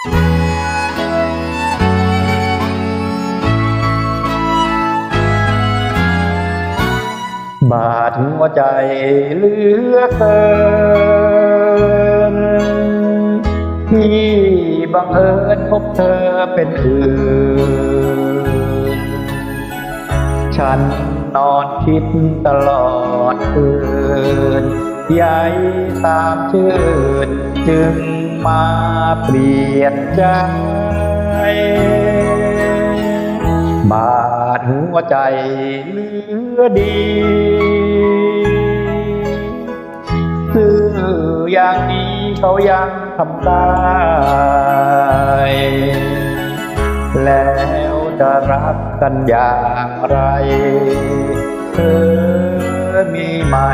บาดหัวใจเหลือเกินที่บังเอิญพบเธอเป็นอื่น ฉันนอนคิดตลอดคืน ยายตามชื่นจึงมาเปลี่ยนใจ บาดหัวใจเหลือดีซื่ออย่างนี้เขายังทำได้แล้วจะรักกันอย่างไรเธอ มีไหม่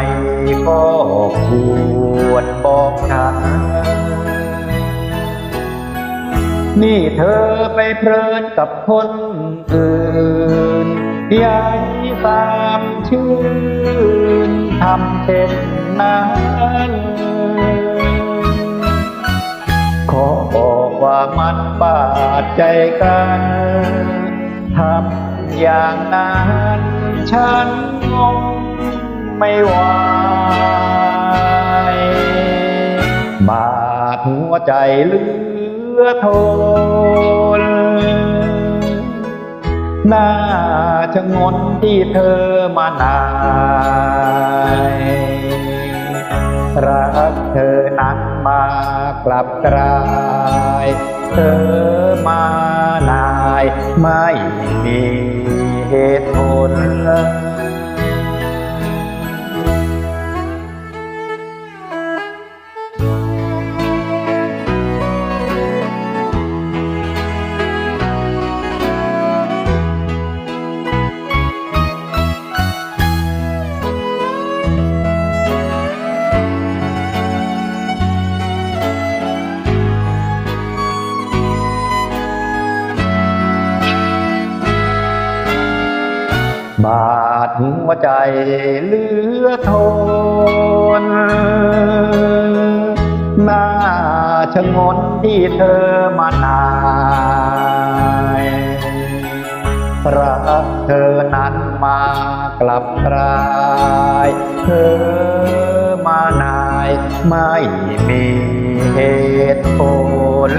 ก็ควรบอกฉัน นี่เธอไปเพลินกับคนอื่นยายตามชื่นทำเช่นนั้นขอบอกว่ามันบาดใจกันทำอย่างนั้นฉันงง ไม่ไหวบาดหัวใจเหลือทนหน่าชะงนที่เธอมานายรักเธอนั้นมากลับกลาย เธอมานายไม่มี บาดหัวใจเหลือทนน่าชะงนที่เธอมานายรักเธอนั้นมากลับกลาย เธอมานายไม่มีเหตุผล